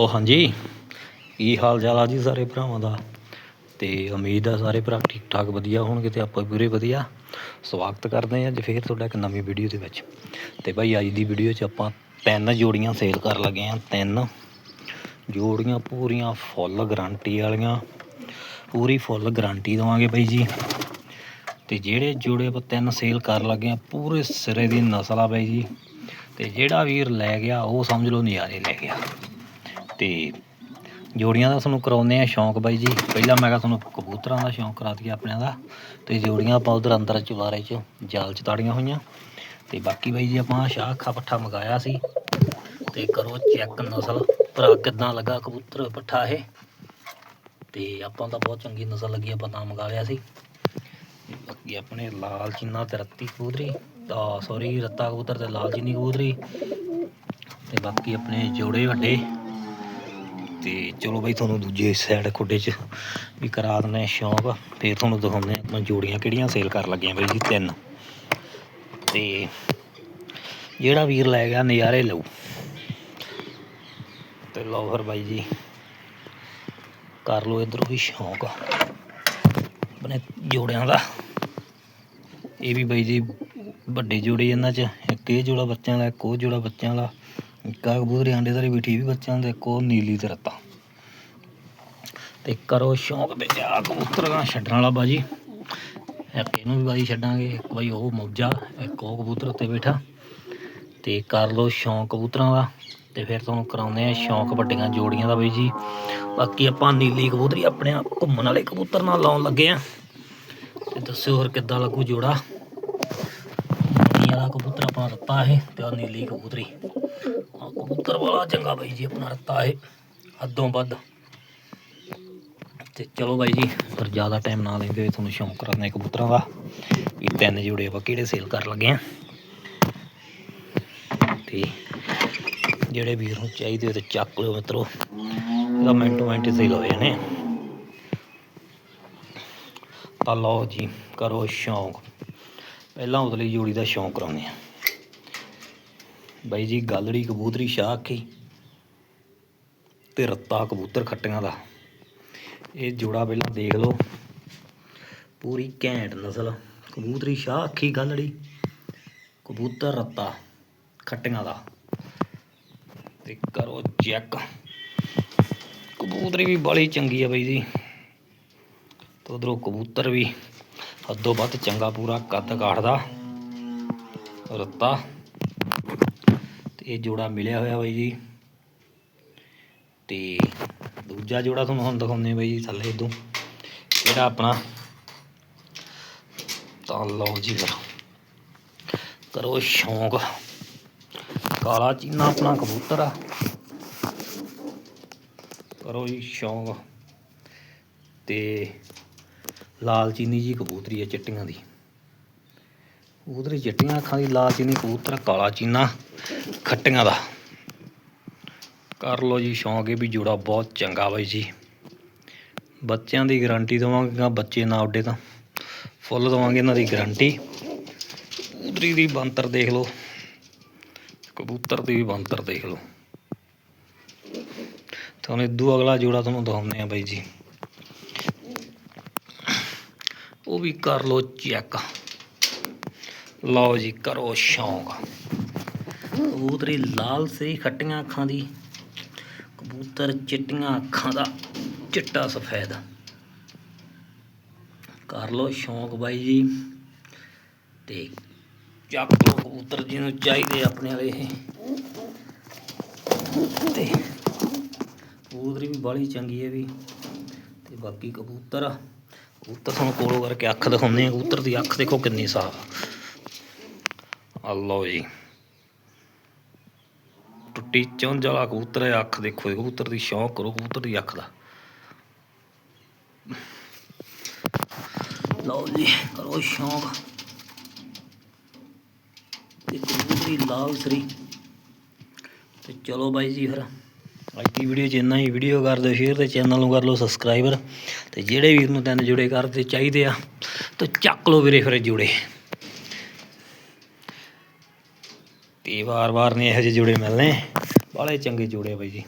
ਉਹ ਹਾਂਜੀ। ਕੀ ਹਾਲ ਚਾਲ ਆ ਜੀ ਸਾਰੇ ਭਰਾਵਾਂ ਦਾ? ਤੇ ਉਮੀਦ ਆ ਸਾਰੇ ਭਰਾ ਠੀਕ ਠਾਕ ਵਧੀਆ ਹੋਣਗੇ ਤੇ ਆਪਾਂ ਪੂਰੇ ਵਧੀਆ। ਸਵਾਗਤ ਕਰਦੇ ਹਾਂ ਅੱਜ ਫੇਰ ਤੁਹਾਡਾ ਇੱਕ ਨਵੀਂ ਵੀਡੀਓ ਦੇ ਵਿੱਚ। ਤੇ ਭਾਈ ਅੱਜ ਦੀ ਵੀਡੀਓ 'ਚ ਆਪਾਂ ਤਿੰਨ ਜੋੜੀਆਂ ਸੇਲ ਕਰਨ ਲੱਗੇ ਆ ਤਿੰਨ। ਜੋੜੀਆਂ ਪੂਰੀਆਂ ਫੁੱਲ ਗਾਰੰਟੀ ਵਾਲੀਆਂ। ਪੂਰੀ ਫੁੱਲ ਗਾਰੰਟੀ ਦਵਾਂਗੇ ਭਾਈ ਜੀ। ਤੇ ਜਿਹੜੇ ਜੋੜੇ ਆਪਾਂ ਤਿੰਨ ਸੇਲ ਕਰਨ ਲੱਗੇ ਆ ਪੂਰੇ ਸਿਰੇ ਦੀ ਨਸਲ ਆ ਬਾਈ ਜੀ। ਤੇ ਜਿਹੜਾ ਵੀਰ ਲੈ ਗਿਆ, ਉਹ ਸਮਝ ਲਓ ਨਜ਼ਾਰੇ ਲੈ ਗਿਆ। ਤੇ ਜੋੜੀਆਂ ਦਾ ਤੁਹਾਨੂੰ ਕਰਾਉਂਦੇ ਆ ਸ਼ੌਂਕ ਬਾਈ ਜੀ। ਪਹਿਲਾਂ ਮੈਂ ਕਿਹਾ ਤੁਹਾਨੂੰ ਕਬੂਤਰਾਂ ਦਾ ਸ਼ੌਂਕ ਕਰਾ ਦਈਏ ਆਪਣਿਆਂ ਦਾ। ਤੇ ਜੋੜੀਆਂ ਆਪਾਂ ਉਧਰ ਅੰਦਰ ਚੁਬਾਰੇ 'ਚ ਜਾਲ 'ਚ ਤਾੜੀਆਂ ਹੋਈਆਂ। ਤੇ ਬਾਕੀ ਬਾਈ ਜੀ ਆਪਾਂ ਸ਼ਾਹ ਅੱਖਾਂ ਪੱਠਾ ਮੰਗਾਇਆ ਸੀ। ਤੇ ਕਰੋ ਚੈੱਕ ਨਸਲ। ਭਰਾ ਕਿੱਦਾਂ ਲੱਗਾ ਕਬੂਤਰ ਪੱਠਾ ਇਹ? ਤੇ ਆਪਾਂ ਤਾਂ ਬਹੁਤ ਚੰਗੀ ਨਸਲ ਲੱਗੀ, ਆਪਾਂ ਤਾਂ ਮੰਗਾ ਲਿਆ ਸੀ। ਬਾਕੀ ਆਪਣੇ ਲਾਲ ਚੀਨਾ ਤੇ ਰੱਤੀ ਕਬੂਤਰੀ। ਤਾਂ ਸੌਰੀ ਰੱਤਾ ਕਬੂਤਰ ਤੇ ਲਾਲ ਚੀਨੀ ਕਬੂਤਰੀ। ਤੇ ਬਾਕੀ ਆਪਣੇ ਜੋੜੇ ਵੱਡੇ। ਤੇ ਚਲੋ ਬਾਈ ਤੁਹਾਨੂੰ ਦੂਜੇ ਸਾਈਡ ਖੁੱਡੇ 'ਚ ਵੀ ਕਰਾ ਦਿੰਦੇ ਸ਼ੌਂਕ। ਫਿਰ ਤੁਹਾਨੂੰ ਦਿਖਾਉਂਦੇ ਆਪਾਂ ਜੋੜੀਆਂ ਕਿਹੜੀਆਂ ਸੇਲ ਕਰ ਲੱਗੀਆਂ ਬਾਈ ਜੀ, ਤਿੰਨ। ਤੇ ਜਿਹੜਾ ਵੀਰ ਲੈ ਗਿਆ ਨਜ਼ਾਰੇ ਲਊ ਤੇ ਲਓ ਫਿਰ ਬਾਈ ਜੀ, ਕਰ ਲਓ ਇਧਰੋਂ ਵੀ ਸ਼ੌਂਕ। ਆਪਣੇ ਜੋੜਿਆਂ ਦਾ। ਇਹ ਵੀ ਬਾਈ ਜੀ ਵੱਡੇ ਜੋੜੇ ਇਹਨਾਂ 'ਚ, ਇੱਕ ਇਹ ਜੋੜਾ ਬੱਚਿਆਂ ਦਾ, ਇੱਕ ਉਹ ਜੋੜਾ ਬੱਚਿਆਂ ਦਾ। ਇੱਕ ਆਹ ਕਬੂਤਰੀ ਆਂਡੇ ਦਾ ਬੈਠੀ ਵੀ ਬੱਚਿਆਂ ਦਾ, ਇੱਕ ਉਹ ਨੀਲੀ ਤੇ ਰੱਤਾ। ਤੇ ਕਰੋ ਸ਼ੌਂਕ ਤੇ ਆ ਕਬੂਤਰਾਂ ਛੱਡਣ ਵਾਲਾ ਬਾਜੀ। ਇੱਕ ਇਹਨੂੰ ਵੀ ਬਾਈ ਛੱਡਾਂਗੇ, ਇੱਕ ਬਾਈ ਉਹ ਮੌਜਾ, ਇੱਕ ਉਹ ਕਬੂਤਰ ਉੱਤੇ ਬੈਠਾ। ਤੇ ਕਰ ਲਓ ਸ਼ੌਂਕ ਕਬੂਤਰਾਂ ਦਾ, ਤੇ ਫਿਰ ਤੁਹਾਨੂੰ ਕਰਾਉਂਦੇ ਆ ਸ਼ੌਂਕ ਵੱਡੀਆਂ ਜੋੜੀਆਂ ਦਾ ਬਾਈ ਜੀ। ਬਾਕੀ ਆਪਾਂ ਨੀਲੀ ਕਬੂਤਰੀ ਆਪਣੇ ਆਪ ਘੁੰਮਣ ਵਾਲੇ ਕਬੂਤਰ ਨਾਲ ਲਾਉਣ ਲੱਗੇ ਆ ਤੇ ਦੱਸਿਓ ਹੋਰ ਕਿੱਦਾਂ ਲੱਗੂ ਜੋੜਾ। ਨੀਲੀ ਕਬੂਤਰ ਆਪਣਾ ਰੱਤਾ ਇਹ, ਤੇ ਆ ਨੀਲੀ ਕਬੂਤਰੀ। ਕਬੂਤਰ ਵਾਲਾ ਚੰਗਾ ਬਾਈ ਜੀ, ਆਪਣਾ ਰੱਤਾ ਇਹ, ਹੱਦੋਂ ਵੱਧ। ਤੇ ਚਲੋ ਬਾਈ ਜੀ ਪਰ ਜ਼ਿਆਦਾ ਟਾਈਮ ਨਾ ਲੈਂਦੇ ਹੋਏ ਤੁਹਾਨੂੰ ਸ਼ੌਂਕ ਕਰਾਉਂਦੇ ਕਬੂਤਰਾਂ ਦਾ। ਵੀ ਤਿੰਨ ਜੋੜੇ ਆਪਾਂ ਕਿਹੜੇ ਸੇਲ ਕਰਨ ਲੱਗੇ ਆ ਤੇ ਜਿਹੜੇ ਵੀਰ ਨੂੰ ਚਾਹੀਦੇ ਹੋ ਤੇ ਚੱਕ ਲਿਓ ਮਿੱਤਰੋ, ਇਹਦਾ ਮਿੰਟੋ ਮਿੰਟ ਸੇਲ ਹੋ ਜਾਣੇ ਤਾਂ ਲਓ ਜੀ, ਕਰੋ ਸ਼ੌਂਕ। ਪਹਿਲਾਂ ਉਤਲੀ ਜੋੜੀ ਦਾ ਸ਼ੌਂਕ ਕਰਾਉਂਦੇ ਆ ਬਾਈ ਜੀ, ਗਾਲੜੀ ਕਬੂਤਰੀ ਸ਼ਾਹ ਅੱਖੀ ਤੇ ਰੱਤਾ ਕਬੂਤਰ ਖੱਟੀਆਂ ਦਾ। ਇਹ ਜੋੜਾ ਪਹਿਲਾਂ ਦੇਖ ਲਓ। ਪੂਰੀ ਘੈਂਟ ਨਸਲ। ਕਬੂਤਰੀ ਸ਼ਾਹ ਅੱਖੀ ਗਾਲੜੀ, ਕਬੂਤਰ ਰੱਤਾ ਖੱਟੀਆਂ ਦਾ। ਤੇ ਕਰੋ ਚੈੱਕ। ਕਬੂਤਰੀ ਵੀ ਬੜੀ ਚੰਗੀ ਆ ਬਾਈ ਜੀ। ਤੇ ਉਧਰੋਂ ਕਬੂਤਰ ਵੀ ਹੱਦੋਂ ਵੱਧ ਚੰਗਾ ਪੂਰਾ ਕੱਦ ਕਾਠਦਾ ਰੱਤਾ ਤੇ ਇਹ ਜੋੜਾ ਮਿਲਿਆ ਹੋਇਆ ਬਾਈ ਜੀ। ਤੇ ਦੂਜਾ ਜੋੜਾ ਤੁਹਾਨੂੰ ਹੁਣ ਦਿਖਾਉਂਦੇ ਬਾਈ ਜੀ ਥੱਲੇ ਇਦੋਂ ਜਿਹੜਾ ਆਪਣਾ ਤਾਂ ਲਓ ਜੀ ਫਿਰ। ਕਰੋ ਸ਼ੌਂਕ। ਕਾਲਾ ਚੀਨਾ ਆਪਣਾ ਕਬੂਤਰ ਆ। ਕਰੋ ਜੀ ਸ਼ੌਂਕ। ਤੇ ਲਾਲ ਚੀਨੀ ਜੀ ਕਬੂਤਰੀ ਹੈ ਚਿੱਟੀਆਂ ਦੀ। ਕਬੂਤਰੀ ਚਿੱਟੀਆਂ ਅੱਖਾਂ ਦੀ ਲਾਲ ਚੀਨੀ ਕਬੂਤਰ ਕਾਲਾ ਚੀਨਾ ਖੱਟੀਆਂ ਦਾ। ਕਰ ਲਓ ਜੀ ਸ਼ੌਂਕ ਇਹ ਵੀ ਜੋੜਾ ਬਹੁਤ ਚੰਗਾ ਬਾਈ ਜੀ। ਬੱਚਿਆਂ ਦੀ ਗਾਰੰਟੀ ਦਵਾਂਗੇ ਗਾ ਬੱਚੇ ਨਾ ਉੱਡੇ ਤਾਂ ਫੁੱਲ ਦਵਾਂਗੇ ਇਹਨਾਂ ਦੀ ਗਾਰੰਟੀ। ਕਬੂਤਰੀ ਦੀ ਬੰਤਰ ਦੇਖ ਲਓ। ਕਬੂਤਰ ਦੀ ਵੀ ਬੰਤਰ ਦੇਖ ਲਓ। ਤੁਹਾਨੂੰ ਇਦੋਂ ਅਗਲਾ ਜੋੜਾ ਤੁਹਾਨੂੰ ਦਿਖਾਉਂਦੇ ਆ ਬਾਈ ਜੀ। ਉਹ ਵੀ ਕਰ ਲਓ ਚੈੱਕ। ਲਓ ਜੀ, ਕਰੋ ਸ਼ੌਂਕ। ਕਬੂਤਰੀ ਲਾਲ ਸਰੀ ਖੱਟੀਆਂ ਅੱਖਾਂ ਦੀ, ਕਬੂਤਰ ਚਿੱਟੀਆਂ ਅੱਖਾਂ ਦਾ ਚਿੱਟਾ ਸਫੈਦ। ਕਰ ਲਓ ਸ਼ੌਂਕ ਬਾਈ ਜੀ, ਤੇ ਚੱਕ ਲਓ ਕਬੂਤਰ ਜਿਹਨੂੰ ਚਾਹੀਦੇ ਆਪਣੇ ਵਾਲੇ ਇਹ। ਤੇ ਕਬੂਤਰੀ ਵੀ ਬਾਲੀ ਚੰਗੀ ਹੈ ਵੀ। ਤੇ ਬਾਕੀ ਕਬੂਤਰ ਆ, ਕਬੂਤਰ ਤੁਹਾਨੂੰ ਕੋਲੋਂ ਕਰਕੇ ਅੱਖ ਦਿਖਾਉਂਦੇ ਆ, ਕਬੂਤਰ ਦੀ ਅੱਖ ਦੇਖੋ ਕਿੰਨੀ ਸਾਫ਼ ਆ ਲਓ ਜੀ। ਟੁੱਟੀ ਚੁੰਝ ਵਾਲਾ ਕਬੂਤਰ ਹੈ, ਅੱਖ ਦੇਖੋ ਕਬੂਤਰ ਦੀ ਸ਼ੌਂਕ ਕਰੋ, ਕਬੂਤਰ ਦੀ ਅੱਖ ਦਾ। ਲਓ ਜੀ, ਕਰੋ ਸ਼ੌਂਕ। ਤੇ ਕਬੂਤਰੀ ਲਾਲ ਸਰੀ। ਤੇ ਚਲੋ ਬਾਈ ਜੀ ਫਿਰ। ਅੱਜ ਦੀ ਵੀਡੀਓ 'ਚ ਇੰਨਾ ਹੀ। ਵੀਡੀਓ ਕਰ ਦਿਓ, ਸ਼ੇਅਰ ਤੇ ਚੈਨਲ ਨੂੰ ਕਰ ਲਓ, ਸਬਸਕ੍ਰਾਈਬਰ। ਤੇ ਜਿਹੜੇ ਵੀਰ ਨੂੰ ਤਿੰਨ ਜੁੜੇ ਕਰਦੇ ਚਾਹੀਦੇ ਆ, ਤਾਂ ਚੱਕ ਲਓ ਵੀਰੇ ਫਿਰ ਜੁੜੇ। ਤੇ ਵਾਰ-ਵਾਰ ਨਹੀਂ ਇਹੋ ਜਿਹੇ ਜੋੜੇ ਮਿਲਨੇ ਬਾਲੇ ਚੰਗੇ ਜੋੜੇ ਬਾਈ ਜੀ।